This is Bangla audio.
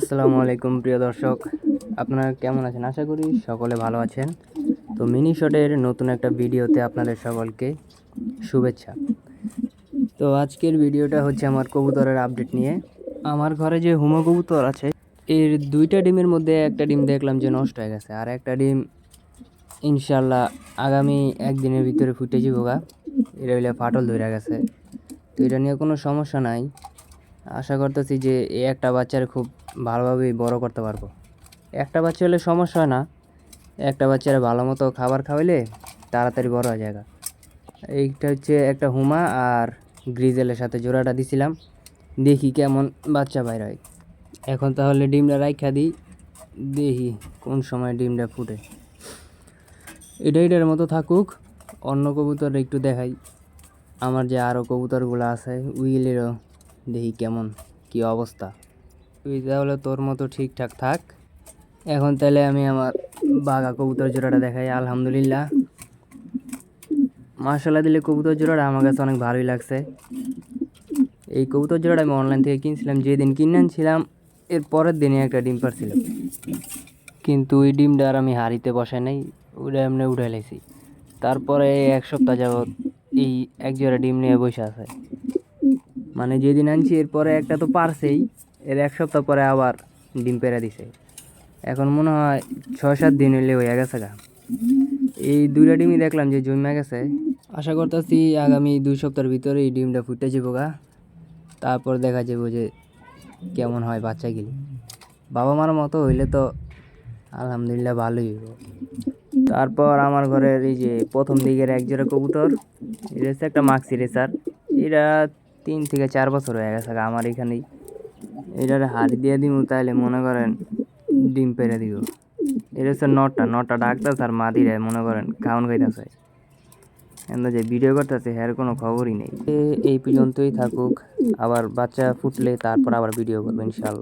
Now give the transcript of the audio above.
আসসালামু আলাইকুম, প্রিয় দর্শক। আপনারা কেমন আছেন? আশা করি সকলে ভালো আছেন। তো মিনি শটের নতুন একটা ভিডিওতে আপনাদের সকলকে শুভেচ্ছা। তো আজকের ভিডিওটা হচ্ছে আমার কবুতরের আপডেট নিয়ে। আমার ঘরে যে হুমো কবুতর আছে, এর দুইটা ডিমের মধ্যে একটা ডিম দেখলাম যে নষ্ট হয়ে গেছে, আর একটা ডিম ইনশাল্লাহ আগামী একদিনের ভিতরে ফুটে যাব এটা হইলে ফাটল ধরে গেছে। তো এটা নিয়ে কোনো সমস্যা নাই। আশা করতেছি যে এই একটা বাচ্চার খুব ভালোভাবেই বড় করতে পারব। একটা বাচ্চা হলে সমস্যা হয় না। একটা বাচ্চার ভালো মতো খাবার খাওয়াইলে তাড়াতাড়ি বড় হয়ে যায় এইটা হচ্ছে একটা হুমা আর গ্রিজেলের সাথে জোড়াটা দিছিলাম। দেখি কেমন বাচ্চা বাইর হয়। এখন তাহলে ডিমটা রাইখা দিই। দেখি কোন সময় ডিমটা ফুটে। এটা এটার মতো থাকুক। অন্য কবুতর একটু দেখাই। আমার যে আরও কবুতরগুলো আছে, উইলেরও দেখি কেমন, কি অবস্থা। তুই তাহলে তোর মতো ঠিকঠাক থাক। এখন তাহলে আমি আমার বাঘা কবুতর জোড়াটা দেখাই, আলহামদুলিল্লাহ। মার্শাল্লাহ দিলে কবুতর জোড়াটা আমার কাছে অনেক ভালোই লাগছে। এই কবুতর জোড়াটা আমি অনলাইন থেকে কিনছিলাম, যেদিন কিনে আনছিলাম এর পরের দিনে একটা ডিম পারছিল কিন্তু ওই ডিমটা আর আমি হাড়িতে বসাই নাই ওটা এমনি উঠে লাইছি। তারপরে এক সপ্তাহ যাবৎ এই এক জোড়া ডিম নিয়ে বসে আছে। মানে যেদিন আনছি, এরপরে একটা তো পারছেই। এর এক সপ্তাহ পরে আবার ডিম পেড়া দিছে। এখন মনে হয় ছয় সাত দিন হইলে হয়ে গেছে গা। এই দুইটা ডিমই দেখলাম যে জমে গেছে। আশা করতেছি আগামী দুই সপ্তাহের ভিতরে এই ডিমটা ফুটে যাব গা। তারপর দেখা যাব যে কেমন হয় বাচ্চাগুলি বাবা মার মতো হইলে তো আলহামদুলিল্লাহ ভালোই হইব। তারপর আমার ঘরের এই যে প্রথম দিকের এক জোড়া কবুতর, এটা হচ্ছে একটা মাক্সি রেসার। এরা তিন থেকে চার বছর হয়ে গেছে আমার এখানেই। এটার হাড়ি দিয়ে দিব তাহলে মনে করেন ডিম পেরে দিব। এটা হচ্ছে নটা নটা ডাকতেছে আর মাদিরে মনে করেন খাওয়ান খাইতেছে এমন যে ভিডিও করতেছে হ্যার কোনো খবরই নেই। এই পর্যন্তই থাকুক, আবার বাচ্চা ফুটলে তারপর আবার ভিডিও করবেন ইনশাল্লাহ।